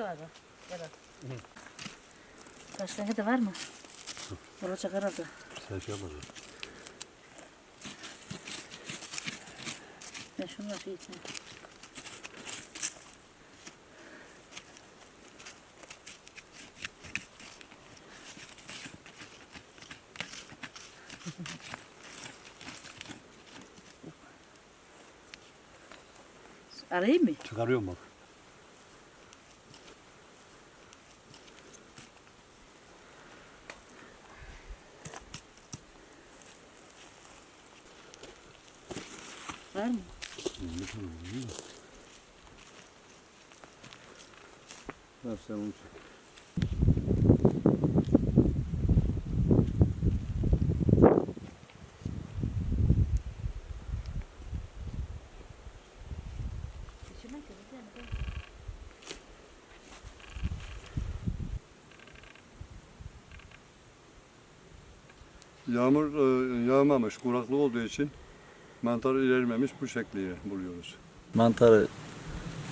da var bak. Gel al. Kaç tane de var mı? Olacak herhalde. Sen şey yapma. Ben şunu da şey içine. Arayayım mı? Çıkarıyorum bak. Var mı? Ver onu çek. Yağmur e, yağmamış, kuraklık olduğu için mantar ilerlememiş bu şekliyle buluyoruz. Mantarı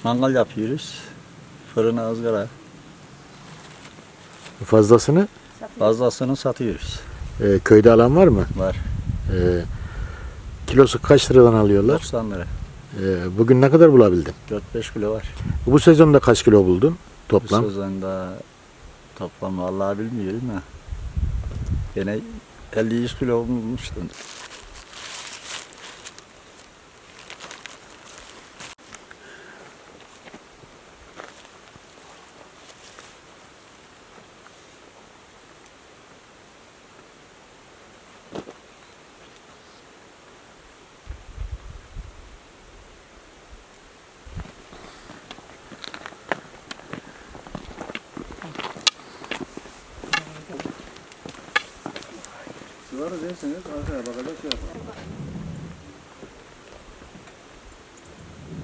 mangal yapıyoruz. Fırına ızgara. Fazlasını Fazlasını satıyoruz. e, köyde alan var mı? Var. E, kilosu kaç liradan alıyorlar? 90 lira. E, bugün ne kadar bulabildin? 4-5 kilo var. Bu sezonda kaç kilo buldun Bu toplam? sezonda toplam vallahi bilmiyorum ha. Yine 50-100 kilo bulmuştum. Sigara derseniz arkaya bakacak şey yapalım.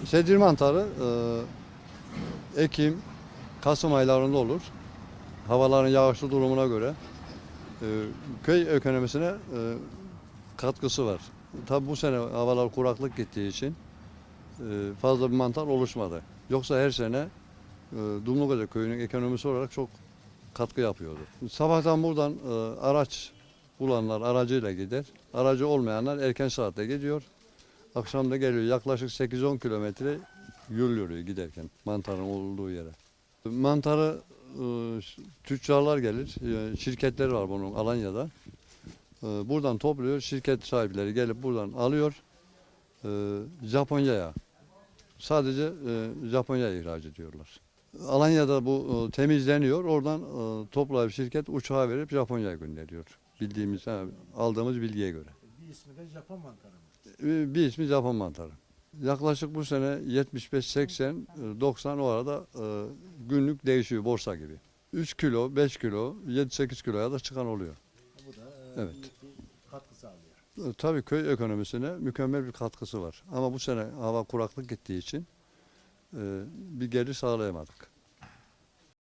Sedir mantarı e, Ekim, Kasım aylarında olur. Havaların yağışlı durumuna göre e, köy ekonomisine e, katkısı var. Tabi bu sene havalar kuraklık gittiği için e, fazla bir mantar oluşmadı. Yoksa her sene e, Dumlukacak köyünün ekonomisi olarak çok katkı yapıyordu. Sabahtan buradan e, araç bulanlar aracıyla gider. Aracı olmayanlar erken saatte gidiyor. Akşam da geliyor. Yaklaşık 8-10 kilometre yol yürüyor giderken mantarın olduğu yere. Mantarı e, tüccarlar gelir. e, Şirketler var bunun Alanya'da. E, Buradan topluyor. Şirket sahipleri gelip buradan alıyor. e, Japonya'ya. Sadece e, Japonya'ya ihraç ediyorlar. Alanya'da bu e, temizleniyor. Oradan e, toplayıp şirket uçağa verip Japonya'ya gönderiyor. Bildiğimiz, ha, aldığımız bilgiye göre. Bir ismi de Japon mantarı mı? E, Bir ismi Japon mantarı. Yaklaşık bu sene 75, 80, e, 90 o arada e, günlük değişiyor borsa gibi. 3 kilo, 5 kilo, 7-8 kiloya da çıkan oluyor. Bu da e, Evet. büyük bir katkı sağlıyor. E, Tabii köy ekonomisine mükemmel bir katkısı var. Ama bu sene hava kuraklık gittiği için e, bir gelir sağlayamadık.